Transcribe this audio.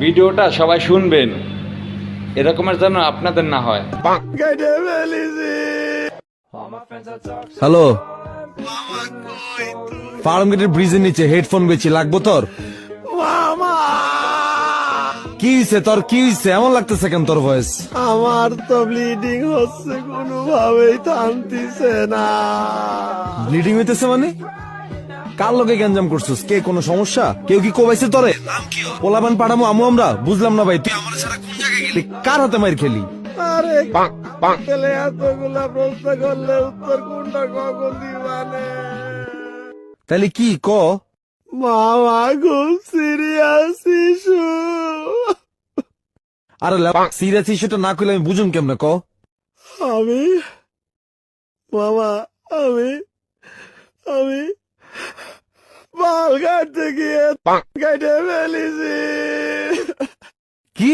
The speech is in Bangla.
ভিডিওটা সবাই শুনবেন। এরকমের যেন আপনাদের না হয়। হ্যালো। ফার্ম গেটের ব্রিজের নিচে হেডফোন বেছি লাগবো তোর? কি হইছে তোর? কি হইছে? এমন লাগতেছে কেন তোর ভয়েস আমার তো ব্লিডিং হচ্ছে কোনোভাবেই থামতিছে না। ব্লিডিং হইতেছে মানে? কার লগে গ্যাঞ্জাম করছিস? কে কোনো সমস্যা? কেউ কি কোবাইছে তোরে? পোলাপান পাঠামো আমু আমরা বুঝলাম না ভাই তুই আমার ছাড়া কোন জায়গায় গেলি কার হাতে মার খেলি? আরে ছেলে এতগুলা প্রশ্ন করলে উত্তর কোনটা কখন দিবানে? তাহলে কি ক? মামা খুব সিরিয়াস ইস্যু আরে সিরিয়াস ইস্যুটা না করলে আমি বুঝুম কেমনে ক? আমি মামা আমি কাটতে গিয়ে কেটে ফেলেছি। কি?